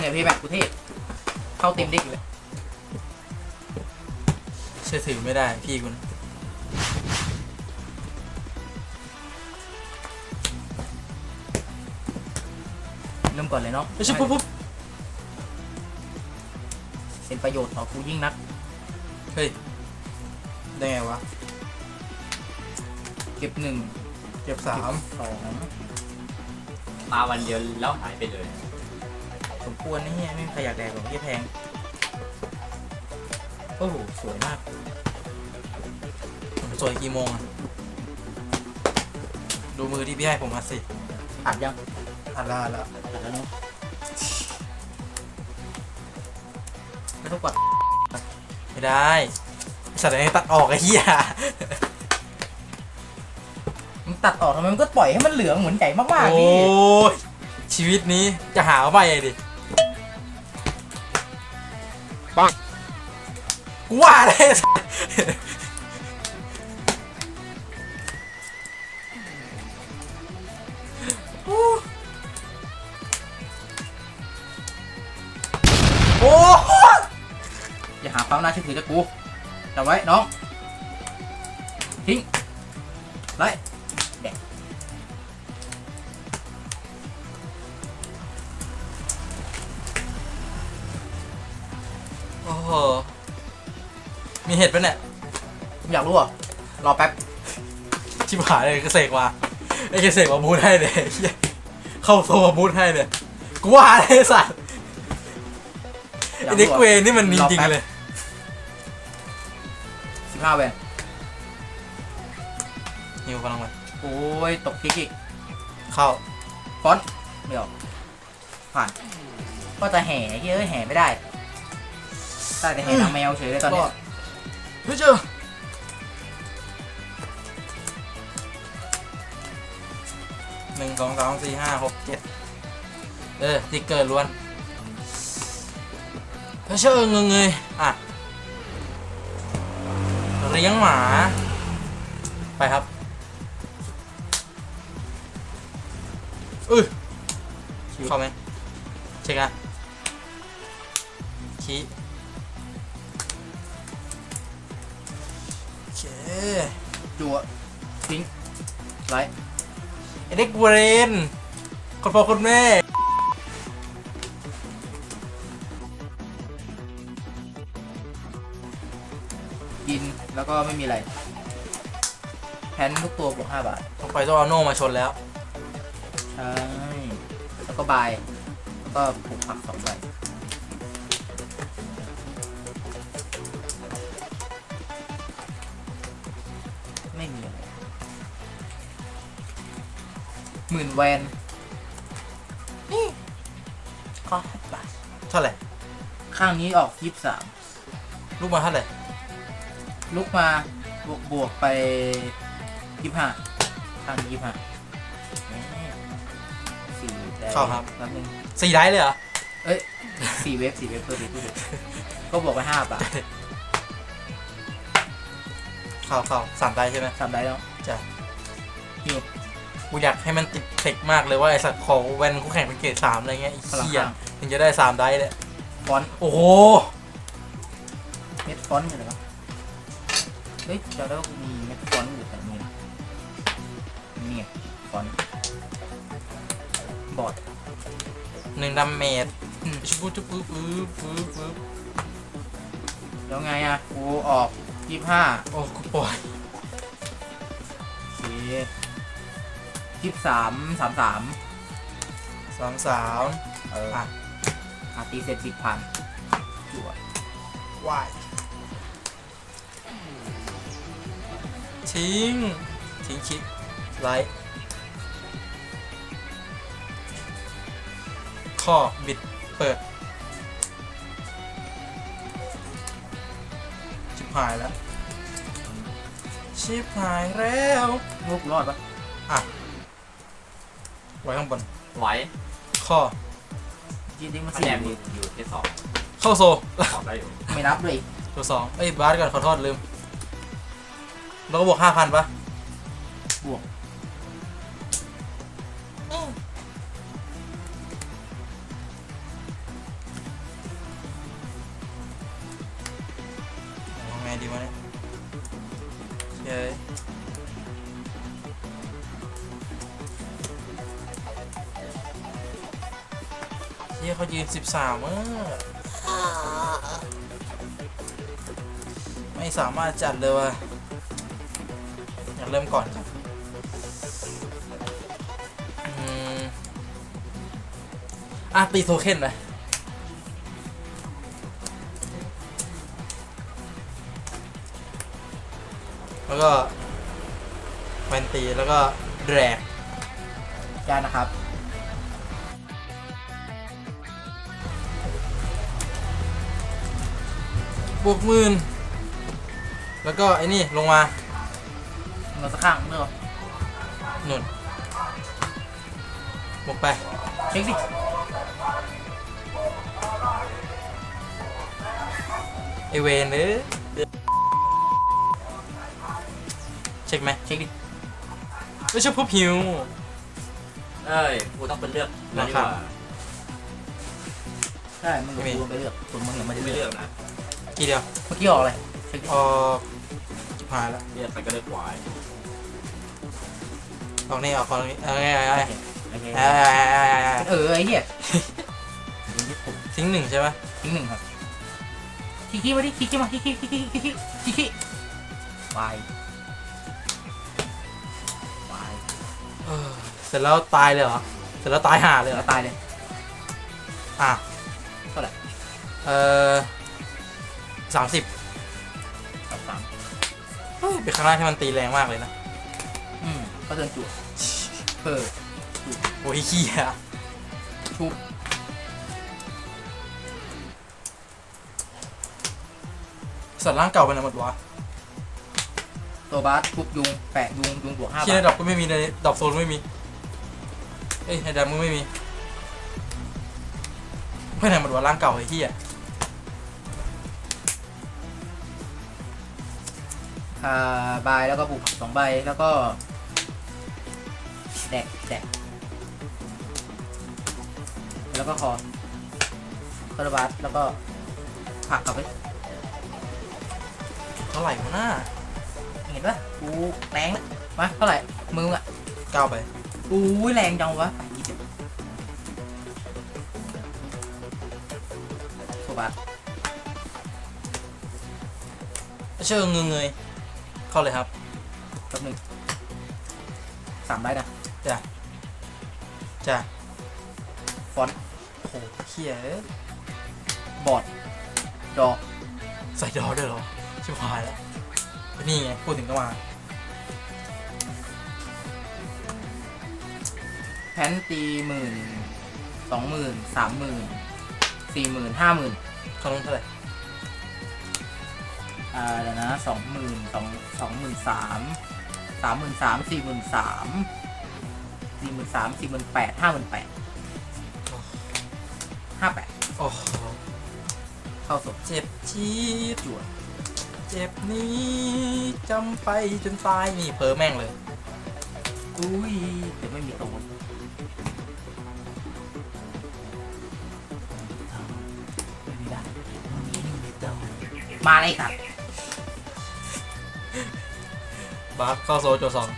เนี่ยพี่แบบกูเทพเข้าเต็มเด็กเลยเชื่อถือไม่ได้พี่คุณเริ่มก่อนเลยเนาะไม่ใช่ปุ๊บปุ๊บเป็นประโยชน์ต่อกูยิ่งนัก เฮ้ย ได้ไงวะ เก็บหนึ่งเก็บสามสองมาวันเดียวแล้วหายไปเลย สมควรนะเฮียไม่มีใครอยากแดกหรอกเฮียแพง โอ้โห สวยมากสวยกี่โมงอะดูมือที่พี่ให้ผมมาสิอัดยังอัดละอัดละอัดแล้วเนาะไม่ต้องกดไม่ได้ไอ้สัตว์ไอ้ตัดออกไอ้เหี้ยมึงตัดออกทำไมมึงก็ปล่อยให้มันเหลืองเหมือนไก่มากโอ้ๆดิยชีวิตนี้จะหาไม่ดิ ปังกูว่าเลยโอ้โหอย่าหาความน่าเชื่อถือจากกูจำไว้น้อง ทิ้ง ไล่ เห็ดปะเนี่ยมึงอยากรู้เหรอรอแป๊บชิบหายเลยก็เสกมาไอ้เกษกมาบูทให้เลยเหี้ยเข้าโซมาบูทให้เลยกูว่าเลยไอ้สัตว์อยาไอ้กเด็กรู้เวเหรอรนี่มันจริงๆเลยสิบห้าแวนหิวกำลังไปโอ้ยตกกิ๊กอีกเข้าฟอนต์ไม่ออกผ่านก็จะแห่เฮ้ยแห่ไม่ได้ได้แต่แห่นางแมวเฉยเลยตอนเนี้ รยอดเฮ้ยเจอหนึ่งสองสามสี่ห้าหกเจ็ดเออติ๊กเกอร์ล้วนเฮ้ยเชื่อเงงเงยอะเลี้ยงหมา ไปครับอือเข้าไหมเช็คอะชี้ อเคจัวทิ้งไลท์ไอเด็กเวรนคนพ่อคนแม่กินแล้วก็ไม่มีอะไร แพนทุกตัวบวกห้าบาทต้องไปต้องเอาโน่มาชนแล้ว ใช่ แล้วก็บาย แล้วก็ปลูกผักสองใบ หมื่นแวนนี่ก็ห้าบาทเท่าไหร่ ข้างนี้ออกยี่สิบสามลูกมาเท่าไหร่ ลุกมาบวกบวกไปยี่ห้าข้างนี้ยี่ห้าสี่แต่เข้าครับ แป๊บนึงสี่ได้เลยเหรอ เอ้ยสี่เว็บสี่เว็บเพิ่มอีกพูดเลยก็บวกไปห้าบาทเข้าเข้าสามได้ใช่ไหมทำได้แล้ว จ้ะฮิว กูอยากให้มันติดเทคมากเลยว่าไอสัตว์ขอแวนกูแข่งเป็นเกรดสามอะไรเงี้ยไอ้พลังเหี้ยข้างถึงจะได้สามได้เลยฟอนต์โอ้โหเม็ดฟอนต์อยู่ไหนวะเฮ้ยจำได้ว่ากูมีเม็ดฟอนต์อยู่แต่นี่นี่ไงฟอนต์บอร์ดหนึ่งดาเมจอืมชุบชุบปึ๊บปึ๊บปึ๊บปึ๊บแล้วไงอะกูออกยี่ห้าโอ้กูปล่อย ยี่สามสามสามสามสามเอออะอะตีเสร็จสิบพันจั่ววายทิ้ง ทิ้งคิดไลท์ข้อบิดเปิดชิบหายแล้ว ชิบหายแล้วลูกรอดปะอะไว้ข้างบนไว้ข้อ จริงๆมันคะสี่แนนมีอยู่ที่สองเข้าโซตอบได้อยู่ไม่นับเลยตัวสองเอ้ยบาสก่อนขอโทษลืม แล้วก็บวกห้าพันปะ สามเออไม่สามารถจัดเลยว่ะอยากเริ่มก่อนจ้ะอืมอะ ตีโทเค็นไปแล้วก็แวนตีแล้วก็แดกได้นะครับ บวกหมื่นแล้วก็ไอ้นี่ลงมาเงินสักข้างเนอะหนุนบวกไปเช็คดิไอเวนเอ้ยเช็คไหมเช็คดิไม่ใช่พบฮิว เอ้ยกูต้องเป็นเลือกแล้วนี่หว่าใช่มึงกับกูไปเลือกส่วนมึงอย่ามาไม่เลืเลืออกกนะ กี่เดียวเมื่อกี้ออกอะไรเช็คดิออกจิบหายแล้วเลือกไปก็เลือกควายออกนี่ออกของนี้เอาไงเอาไงโอเคเอาไงเอาไงเอาไงเอาไงเออไอ้เหี้ยมึงยึดผมทิ้งหนึ่งใช่ไหมทิ้งหนึ่งครับคิกกี้มาดิคิกกี้มาคิกกี้คิกกี้คิกกี้คิกกี้วายวายเออเสร็จแล้วตายเลยเหรอเสร็จแล้วตายห่าเลยเหรแล้อวตายเลยอะเท่าไหร่เออ สามสิบสามสามเฮ้ยเป็นครั้งแรกที่มันตีแรงมากเลยนะอืมก็เดินจุเออโอ้ยขี้ยชุบสัตว์ร่างเก่าไปไหนหมดวะตัวบาสชุบยุงแปะยุงยุงบวกห้าขี้ในบาทดอกก็ไม่มีในดอกโซนไม่มีเอ้ยในดำมึงไม่มีไปไหนหมดวะร่างเก่าไอ้เหี้ย อ่าใบแล้วก็บุกสองใบแล้วก็แดกแดกแล้วก็คอคาร์บาสแล้วก็ผลักกลับไปเท่าไหร่วะหน้าเห็นปะกูแรงนะมาเท่าไหร่มืออะเก้าไปอู้ยแรงจังวะยี่สิบโซบาสเชื่อเงยเงย เข้าเลยครับแป๊บหนึงสามได้นะจ้ะฟอนต์โอ้โหเหี้ยบอร์ดดอก ใส่ดอด้วยเหรอ ชิบหายแล้ว นี่ไง พูดถึงก็มาแพนตีหมื่นสองหมื่นสามหมื่นสี่หมื่นห้าหมื่นเขาลงเท่าไหร่ อ่าเดี๋ยวนะสองหมื่นสองสองหมื่นสามสามหมื่นสามสี่หมื่นสามสี่หมื่นสามสี่หมื่นแปดห้าหมื่นแปดห้าแปดโอ้โหเข้าศพเจ็บจี๊ดจวดเจ็บนี้จำไปจนตายนี่เพ้อแม่งเลย อุ้ยเดี๋ยวไม่มีตัวมาเลยครับ บาสเข้าโซโจสอง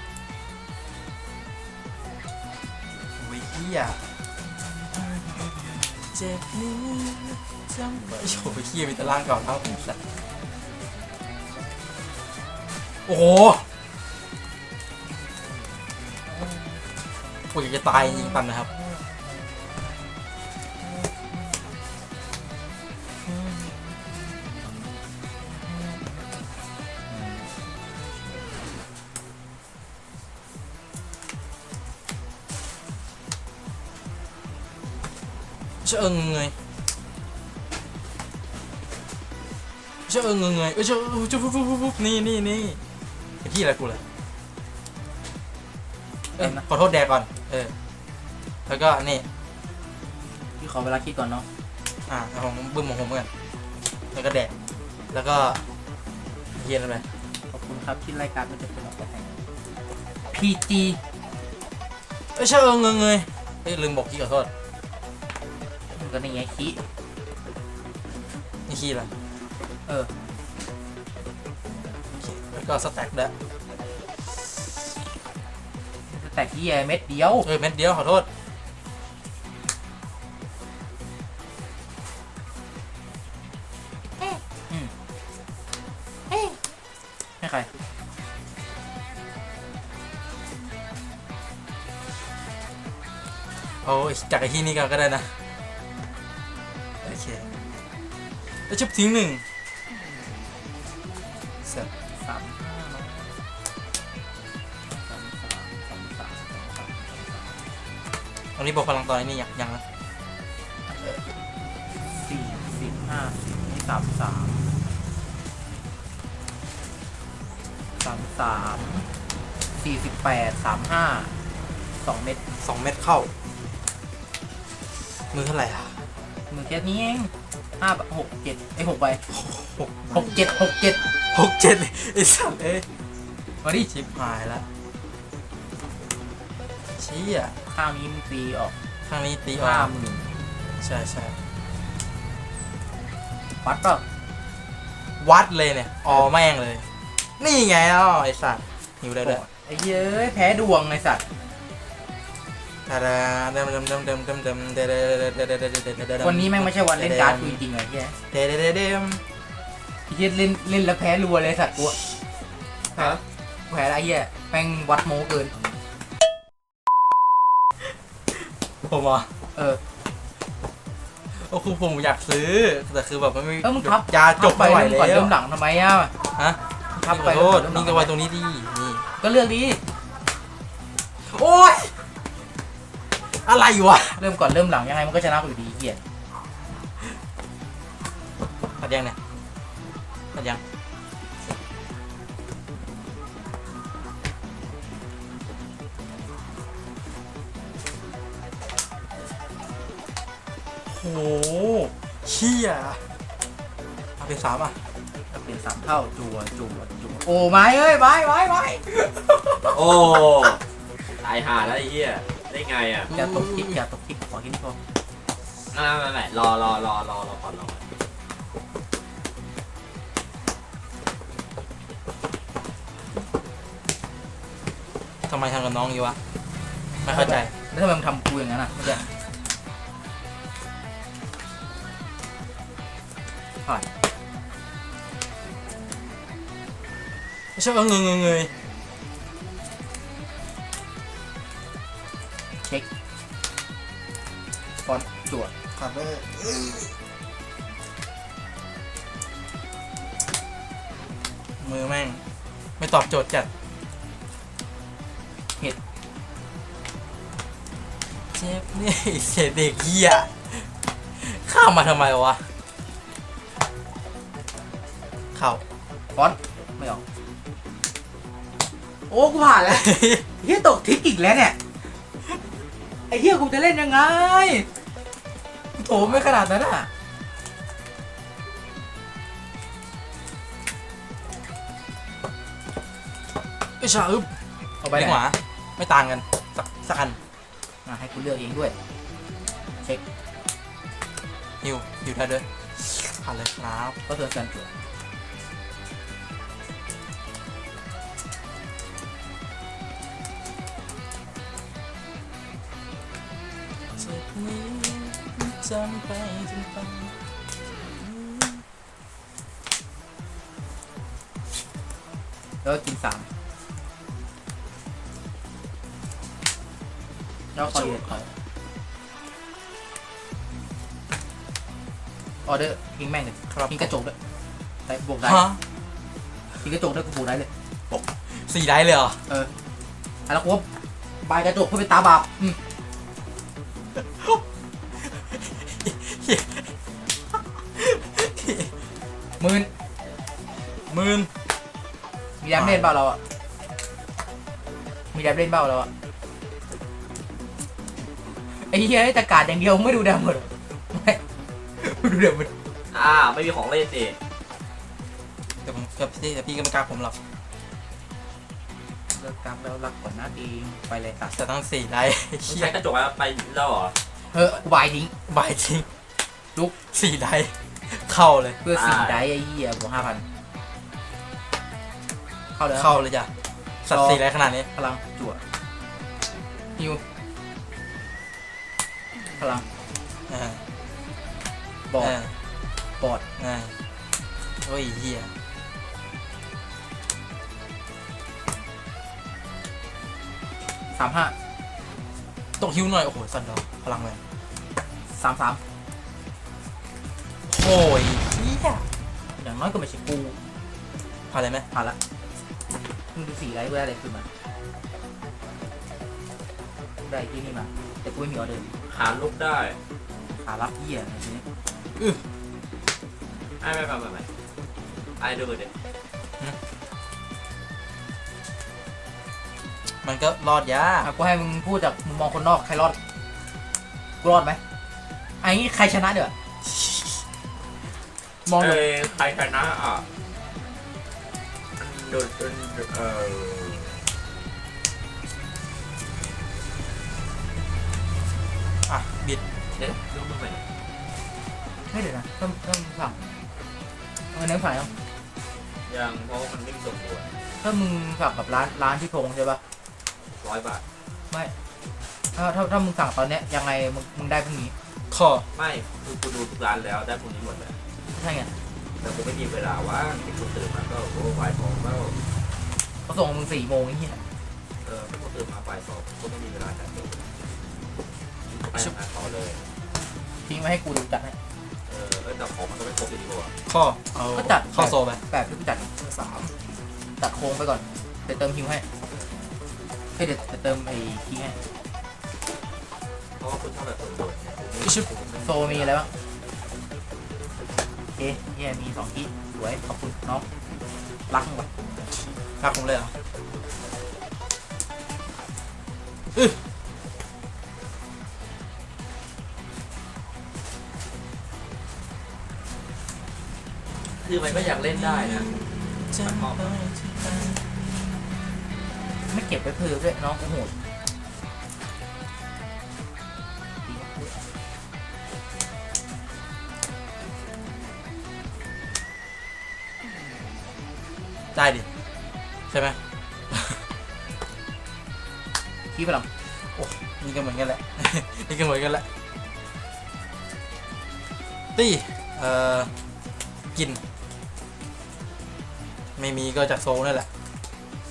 โอ้ยเฮียเจ็บนี้จำไปโอ้ยเฮียมีแต่ร่างเก่าเท่าผมสัตว์โอ้โหโอ้ยจะตายจริงๆปันนะครับ เชื่อเอิงเงยเชื่อเอิงเงยเอ้ยเชื่อเชื่อปุ๊บปุ๊บปุ๊บปุ๊บนี่นี่นี่ไอ้ที่อะไรกูเลยเอ้ยขอโทษแดกก่อน เออ แล้วก็นี่พี่ขอเวลาคิดก่อนเนาะ อ่าเอาของบึ้มของผมเหมือนกันแล้วก็แดก แล้วก็เฮียนอะไรขอบคุณครับที่รายการมันจะเป็นออกไปพีจีเอ้ยเชื่อเอิงเงยเงยเอ้ยลืมบอกกี้ขอโทษ มันก็นี่ไงคีนี่ขี้อะไรเออแล้วก็สแต็กด้วยแต่ที่เม็ดเดียวเออเม็ดเดียวขอโทษให้ใครเอาจากไอ้ที่นี่ก็ได้นะ แล้วชุบทิ้งหนึ่งเสร็จสามห้าเนอะสามสามสามสามสามสามอันนี้บอกพลังตอนนี้ยังยังนะสี่สิบห้าสิบนี่สามสามสามสามสี่สิบแปดสามห้าสองเม็ดสองเม็ดเข้า มือเท่าไหร่อะมือแค่นี้เอง ห้าหกเจ็ดไอ้ยหกใบหกหกเจ็ดหกเจ็ดหกเจ็ดเลยไอ้สัตว์เอ้ยมาดิชิบหายละเชี้อะข้างนี้มึงตีออกข้างนี้ตีออห้ากหมื่นใช่ใช่วัดเปล่าวัดเลยเนี่ยออแม่งเลย นี่ไงอะไอ้สัตว์หิวได้ด้วยไอ้เย้ยแพ้ดวงไอ้สัตว์ตาดาเดิมเดิมเดิมเดิมเดิมเดิมเดิมเดิมเดิมเดิมเดิมเดิมเดิมเดิมวันนี้แม่งไม่ใช่วันเล่นการ์ดกูจริงๆเลยเฮ้ยเดิมเดิมเดิมเดิมไอ้เหี้ยเล่นเล่นแล้วแพ้รัวเลยสัตว์กูอะแพ้แพ้อะไรเหี้ยแม่งวัดโมเกินผมอะเออโอ้คือผมอยากซื้อ แต่คือแบบมันไม่เออมึงพับยาจบไม่ไหวเริ่มก่อนแล้วเริ่มหลังทำไมอะฮะพับขไปอโทษเริ่มหลันี่งก็ไว้ตรงนี้ดีนี่ก็เลือกดีโอ้ย อะไรวะเริ่มก่อนเริ่มหลังยังไงมันก็ชนะกูอยู่ดีเหี้ยตัดยังเนี่ยตัดยังโอ้โหเชี่ยเอาเป็นสามอะเป็นสามเท่าจัวจัวจัวโอ้ไม้เอ้ยไม้ไม้ไม้โอ้ ตายหาแล้วไอ้เหี้ย ได้ไงอะอย่าตกทิกอย่าตกทิกขอหินพอไม่ไม่ไม่รอรอรอรอรอก่อนรอก่อนทำไมทำกับน้องอยู่วะ ไม่เข้าใจ แล้วทำไมมึงทำกูอย่างนั้นอะไม่ใช่ผ่านไม่ใช่ว่าเงยเงยเงย ฟอนต์จั่วขาดเลยมือแม่ง ไม่ตอบโจทย์จัดเห็ดเจ็บนี่เสียเด็กเหี้ยข้ามมาทำไมวะ เข้าฟอนต์ไม่ออก โอ้ กูผ่านแล้วเฮียตกทิกอีกแล้วเนี่ยไอ้เฮียกูจะเล่นยังไงโถไม่ขนาดนั้นอะไอ้ชาอึบเอาไปไปไหนขวาไม่ต่างกัน สักสักอันอะให้กูเลือกเองด้วย เช็คฮิวฮิวได้ด้วยผ่านเลยครับก็เธอกันจั่วเจำไปจนฟังแล้วก็กินสามแล้วคอยเด็ดคอยออเดอร์ทิ้งแม่งเลยครับ ทิ้งกระจกด้วยแต่บวกได้ฮะทิ้งกระจกด้วยกูบวกได้เลย สี่ได้เลยเหรอ เอออะแล้วกูว่าบายกระจกเพื่อเป็นตาบาปอืม หมื่นหมื่นมีแดมเล่นเปล่าเราอะมีแดมเล่นเปล่าเราอะไอ้เหี้ยแต่การดอย่างเดียวไม่ดูแดมหมดเหรอไม่ไม่ดูแดมหมดอ่า ไม่มีของเล่นสิแต่ผมกับพี่แต่พี่ก็ไม่กล้าผมหรอกเลิกกรรมแล้วรักก่อนหน้าเองไปเลยตัดแต่ต้องสี่ได้มึงเชี่ยใช้กระจกแล้วไปแล้วเหรอ เฮ้ยกูบายทิ้งบายจริงลุกสี่ได้ เข้าเลยเพื่อสี่ได้ไอ้เหี้ยบวกห้าพันเข้าเข้าเลยนะเข้าเลยจ้ะสัตว์สีอะไรขนาดนี้พลังจั่วฮิวพลังอ่าบอดอ่าบอดอ่าโอ้ยเฮียสามห้าต้องหิวหน่อย โอ้โห สันดอกพลังเลยสามสาม โอ้ยเฮียอย่างน้อยก็ไม่ใช่กูผ่านเลยไหมผ่านละมึงดูสีไรเว้ยอะไรขึ้นมาได้ที่นี่มาแต่กูไม่มีออเดอร์หาลูกได้ขารับเหี้ยอะไรทีนี้ไอ้ไม่ไม่ไม่ไม่ไอ้ดูเด็มันก็รอดยากอะกูให้มึงพูดจากมุมมองคนนอกใครรอดกูรอดไหมไอ้นี่ใครชนะเดี๋ยว มองเอเลยอใครชนะอะโดนโดนเอออะบิดเด็กลูกมึงไหนไม่เดี๋ยวนะต้องต้องสั่งเออเนื้อผ่านแล้วยังเพราะว่ามันไม่มีส่งตัวถ้ามึงสั่งกับร้านร้านที่พงใช่ปะร้อยบาทไม่ถ้าถ้าถ้ามึงสั่งตอนเนี้ยยังไงมึงมึงได้พรุ่งนี้ข้อไม่คือกูดูทุกร้านแล้วได้พวกนี้หมดเลย ใช่ไงแต่กูไม่มีเวลาว่างที่กูตื่นมาก็โอ้บ่ายสองแล้วเขาส่งมึงสี่โมงไอ้เหี้ยเออถ้ากูตื่นมาบ่ายสองกูไม่มีเวลาจัดเลยไปทำงานต่อเลยทิ้งไว้ให้กูดูจัดให้เออเออแต่ของมันก็ไม่ครบอยู่ดีกว่าข้อเอาก็จัดเข้าโซไปแบบที่กูจัดสามตัดโค้งไปก่อนเดี๋ยวเติมฮิวให้เฮ้ยเดี๋ยวเดี๋ยวเติมไอ้คีย์ให้เพราะว่าคุณชอบแบบโดดๆเนี่ยกูไม่ชิบกูไม่โซมีอะไรบ้างโอ เคเฮียมีสองคีย์สวยขอบคุณน้องรักมึงว่ะรักผมเลยเหรอคือมันก็อยากเล่นได้นะจะไปที่ไหนไม่เก็บไว้เพื่อด้วยน้องกูโหด ได้ดิ ใช่ไหมคีย์พลังนี่ก็เหมือนกันแหละ นี่ก็เหมือนกันแหละตี้เอ่อ กิน ไม่มีก็จากโซลนั่นแหละ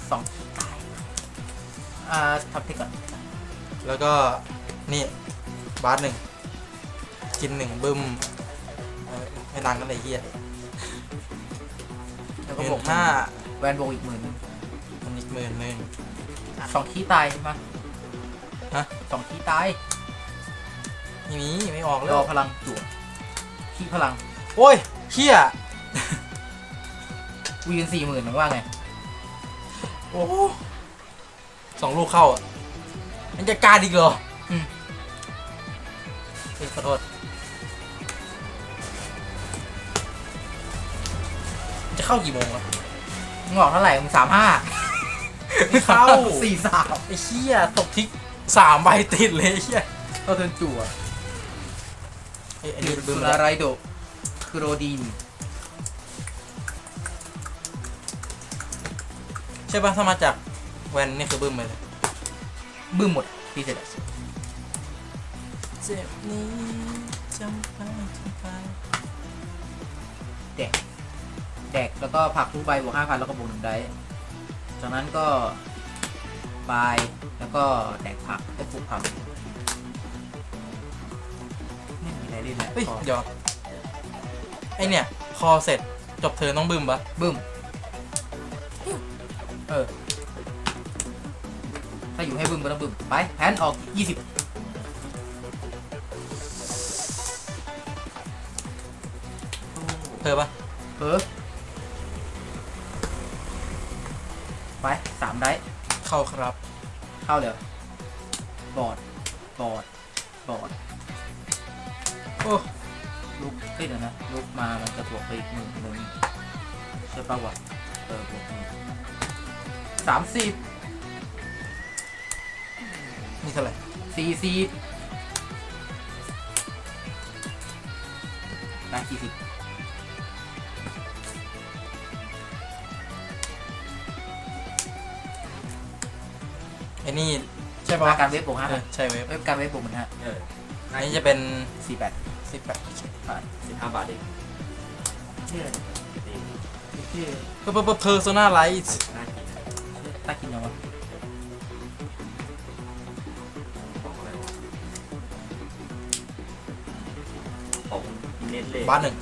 สองคีย์ตายอ่าทับทิกก่อน แล้วก็ นี่บาสหนึ่ง กินหนึ่งบึ้มเอ่อไม่นานกันเลยเฮีย แล้วหก็มื่บวกนห้าแวนโบวกอีกหมื่นหนึ่งมันอีกหมื่นหนึ่งอะสองคีย์ตายใช่ไหมฮะ สองคีย์ตายไม่มีไม่ออกแล้รวอพลังจั่วคีย์พลังโอ้ยเฮียวีนสี่หมื่นมึงว่าไงโอ้สองลูกเข้าอะมันจะการอีกเหรออืมเอ้ยขอโทษ เข้ากี่โมงวะมึงบอกเท่าไหร่มึงสามห้าไม่เข้าสี่สามไอ้เหี้ยตกทิกสามใบติดเลยไอ้เหี้ยก็เทินจั่วไอ้ไอ้นี่สุบึ้มนาแล้วไรโดคือโรดีนใช่ป่ะถ้ามาจากแวนนี่คือบึ้มไปเลยบึ้มหมดทีเสร็จอะเจ็บนี้จำไปจำไปแดก แล้วก็ผักทุกใบบวกห้าพันแล้วก็บวกหนึ่งได้จากนั้นก็บายแล้วก็แดกผักได้ปลูกผักไม่มีอะไรเล่นแล้วเฮ้ยพอเดี๋ยวไอเนี่ย คอเสร็จจบเธอต้องบึ้มปะบึ้มเออ ถ้าอยู่ให้บึ้มก็ต้องบึ้มไปแพนออกยี่สิบเธอปะเออ เข้าครับ เข้าเดี๋ยวบอดบอดบอดโอ้ลุกเฮ้ยเดี๋ยวนะลุกมามันจะบวกไปอีกหนึ่งหนึ่งใช่ปะวะเออบวกหนี่งสามสิบนี่เท่าไหร่สี่สิบไปสี่สิบ ไอ้นี่ใช่ปปะระการเวฟบวกห้าเออใช่เว็บเวฟการเวฟบวกหมื่นห้าเอออันนี้จะเป็นสี่แปดสิบแปดบาทสิบห้าบาทเองเชื่อดีเชื่อเพิ่มเพิ่มเพอร์โซนาไลท์น่ากินนะตากินยังวะของอะไรวะของอินเน็ตเลยบ้านหนึ่ง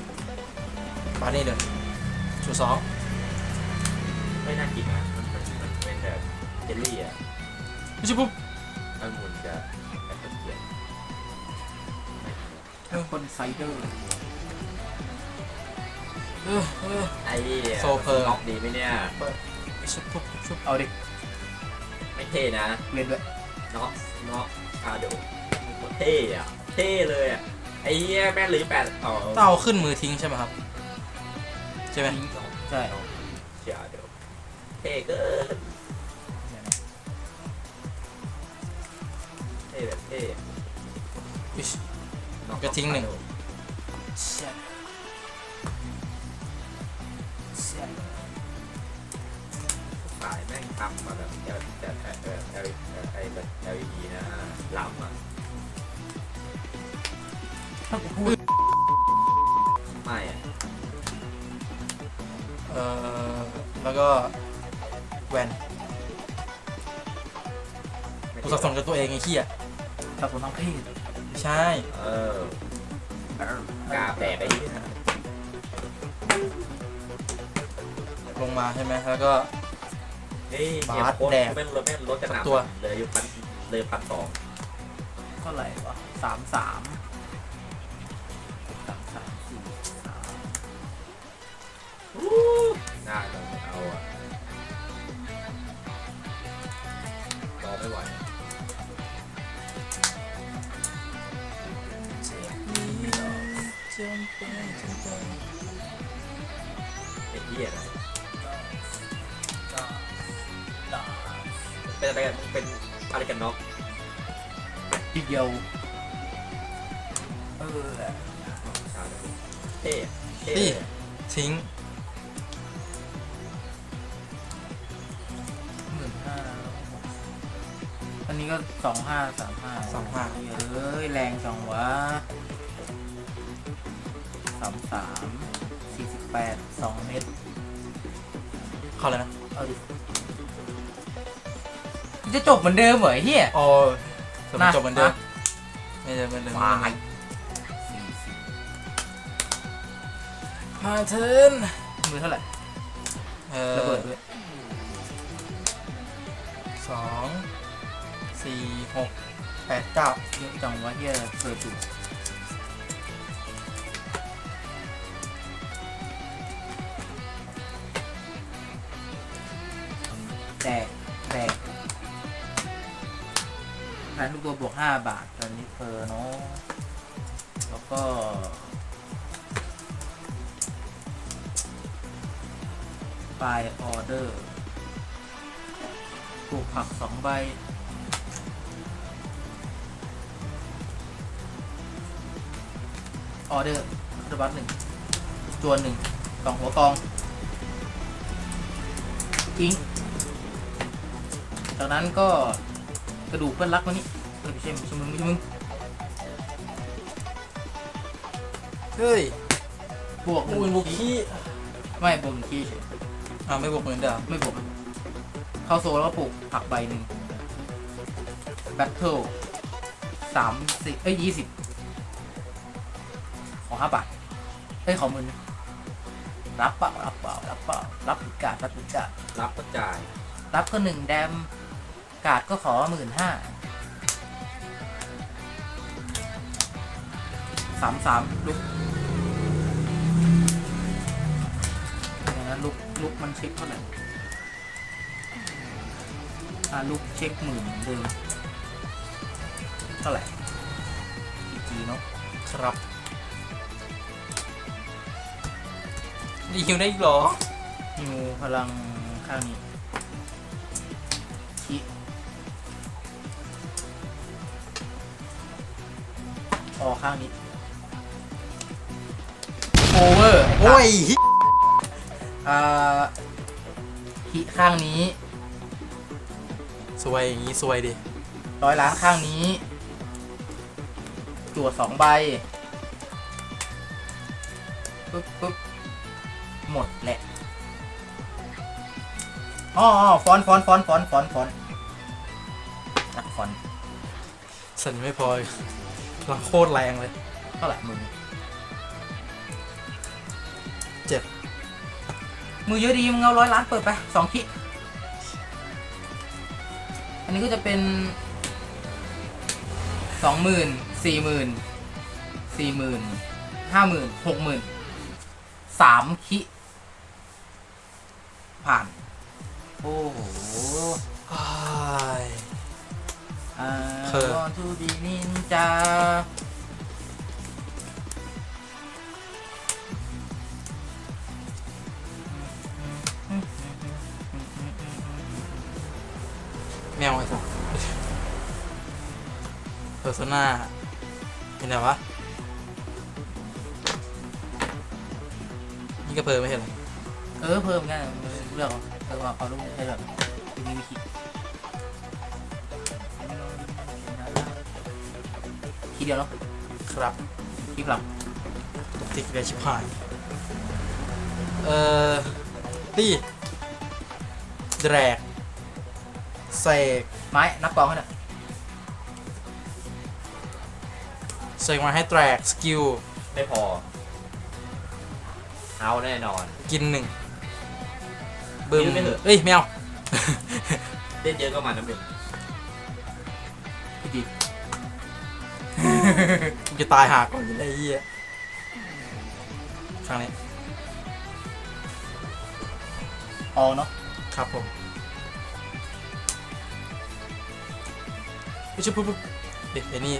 บ้านนี้เลยชุดสองไม่น่ากินนะมันมันมันเป็นแบบเจลลี่อะ ไม่ใช่ปุ๊บองุ่นกับแอปเปิ้ลเขียวคนไซเดอร์เออเออ ไอ้เนี่ยโซเพอร์ออกดีไหมเนี่ยไม่ใช่ปุ๊บชุบเอาดิไม่เท่นะเรียนด้วยน็อกน็อกคาโดเท่อะเท่เลยอะไอ้เหี้ยแม่งเหลือแปดต่อต้องเอาขึ้นมือทิ้งใช่ไหมครับ ใช่ไหมใช่เชียเดี๋ยวเท่เกิน ท่แบบเท่อิ๊ชน็อก็ทิ้งหนึ่ง เชี่ยเชี่ยสายแม่งทำมาแบบแบบแบบแบบแบบไอ้แบบ LED นะล้ำอะถ้ากูพูดไม่อะเออแล้วก็แวนไม่กูสับสนกับตัวเองไอ้ขี้อะ สับสนทางเพศไม่ใช่ เออกาแตกไอ้เหี้ยลงมาใช่ไหมแล้วก็ นี่บาเนี่ยสโคตรแดกแม่งรถแม่งรถกระหน่ำตัว เลยอยู่พันเลยพันสองเท่าไหร่วะสามสามสามสามสี่สามน่าจะเอาอะ ไอ้เหี้ยนะเป็นอะไรกันเป็นอะไรกันเน็อกทีเดียวเออเท่เท่ตี้ทิ้งหมื่นห้าอันนี้ก็สองห้าสามห้าสองห้า เอ้ยแรงจังวะ สามสามสี่สิบแปดสองเมตร เข้าเลยนะ เอาดิจะจบเหมือนเดิมเหรอไอ้เฮีย อ๋อแต่มันนะจบเหมือนเดิมนะ ไม่เดิมเหมือนเดิมวายสี่สิบมาเทิร์นมือเท่าไหร่เอระอเบิดด้วยสองสี่หกแปดเก้าเยอะจังวะเฮียเกิดจุแ5 บาทตอนนี้เพอเนาะแล้วก็ by order ปลูกผัก 2 ใบออเดอร์ระบัดหนึ่งจวนหนึ่งสองหัวกองทิ้งจากนั้นก็กระดูกเพื่อนรักวันนี้ ไม่ใช่ไม่ใช่มึงไม่ใช่มึงเฮ้ยบวกหอูนึ่นงบุกคีขี้ไม่บวกหนึ่งคีเฉยอ่าไม่บวกเหมือนเดิมไม่บวกเข้าโซแล้วก็ปลูกผักใบหนึ่งแบทเทิลสามสิบเอ้ยยี่สิบขอห้าบาทเอ้ยขอหมื่นงรับเปล่ารับเปล่ารับเปล่ารับผิดกาดรับผิดกาดรับก็จ่าย รับก็หนึ่งแดม กาดก็ขอหมื่นห้า สามสามลุกอย่างนั้นลุกลุกมันเช็คเท่าไหร่อ่าลุกเช็คหมื่นเดิมเท่าไหร่อีกทีเนาะครับดีคิวได้อีกเหรอฮิวพลังข้างนี้ชิออข้างนี้ อร์โอ้ยอ่าฮิข้างนี้ สวยอย่างงี้สวยดิร้อยล้านข้างนี้ จั่วสองใบปึ๊บปึ๊บหมดแหละอ๋ออ๋อฟอนต์ฟอนต์ฟอนต์ฟอนต์ฟอนต์ฟอนต์จัดฟอนต์สันไม่พอพลังโคตรแรงเลย เท่าไหร่มือ เจ็ดมือเยอะดีมึงเอาร้อยล้านเปิดไปสองคิอันนี้ก็จะเป็นสองหมื่นสี่หมื่นสี่หมื่นห้าหมื่นหกหมื่นสามคิผ่าน โอ้โหอ้ายอ่าเออ want to be ninja แมวไอ้สัสเพอร์โซนาเป็นไงวะ นี่ก็เพอไม่เห็นเหรอเออเพิ่มง่ายเรื่องของเออว่าเขารู้ใช่แบบมีวิธีทีเดียวเนาะครับคลิปหลังติดเลยชิบหาย เอ่อตีแดรก เสกไม้นับกองให้หน่อยเสกมาให้แดรกสกิลไม่พอ เอาแน่นอน กินหนึ่งบึ้มกินไม่เถอะเอ้ยแมว เล่นเยอะก็มันน้ำหนึ่งพี่ดีกูจะตายหาก่อนอยู่แล้วไอ้เหี้ยครั้งนี้ ออกเนาะครับผม ไม่ใช่ปุ๊บปุ๊บเด็กไอ้นี่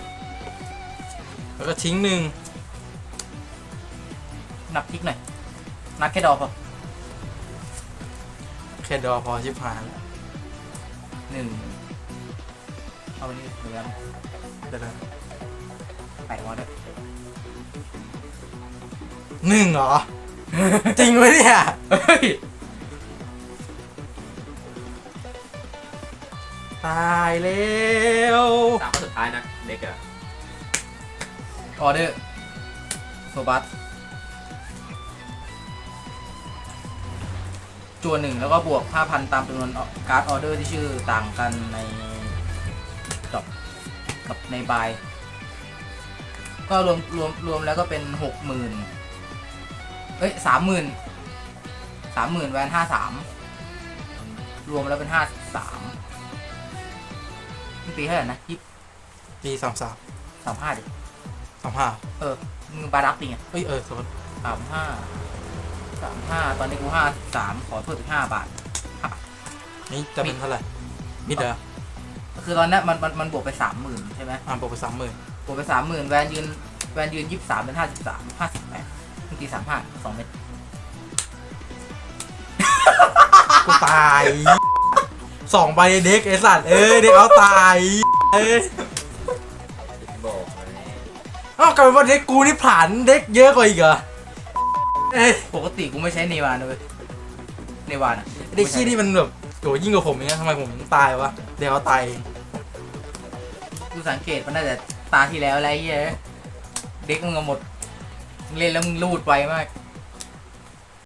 แล้วก็ทิ้งหนึ่ง นับทิกหน่อย นับแค่ดอพอ แค่ดอพอชิบหายแล้วหนึ่งเอาไปนี่เหลือเดี๋ยวนะแปดวอด้วยหนึ่งเหรอ จริงไหมเนี่ย เฮ้ย ตายแล้วสามข้อสุดท้ายนะเด็กอะออเดอร์โซบัสจวนหนึ่งแล้วก็บวก 5,000 ตามจำนวนการ์ดออเดอร์ที่ชื่อต่างกันในดอกกับในบาย ก็รวมรวมรวมแล้วก็เป็นหกหมื่นเอ้ยสามหมื่นสามหมื่นแวนห้าสามรวมแล้วเป็นห้าสาม ปีเท่าไหร่นะยี่ปีสามสามสามห้าดิสามห้าเออมึงบารักดิไงเอ้ยเออสมมติสามห้าสามห้าตอนนี้กูห้าสามขอเพิ่มอีกห้าบาท นี่จะเป็นเท่าไหร่มิดเหรอคือตอนเนี้ยมันมันมันบวกไปสามหมื่นใช่ไหมอ่านบวกไปสามหมื่นบวกไปสามหมื่นแวนยืนแวนยืนยี่สิบสามเป็นห้าสิบสามห้าสิบแปดเมื่อกี้สามห้าสองเม็ดกูตาย สองใบเด็กไอสัตว์เอ้ยเด็กเอาตายเอ้ยบอกเอ้ากลายเป็นว่าเด็กกูนี่ผ่านเด็กเยอะกว่าอีกเหรอเอ้ยปกติกูไม่ใช้เนวานะเว้ยเนวานะเด็กขี้นี่มันแบบโหยิ่งกว่าผมอย่างเงี้ยทำไมผมถึงตายวะเด็กเอาตายเองกูสังเกตมันน่าจะตาที่แล้วอะไรเงี้ยเด็กมึงเอาหมดมึงเล่นแล้วมึงรูดไวมาก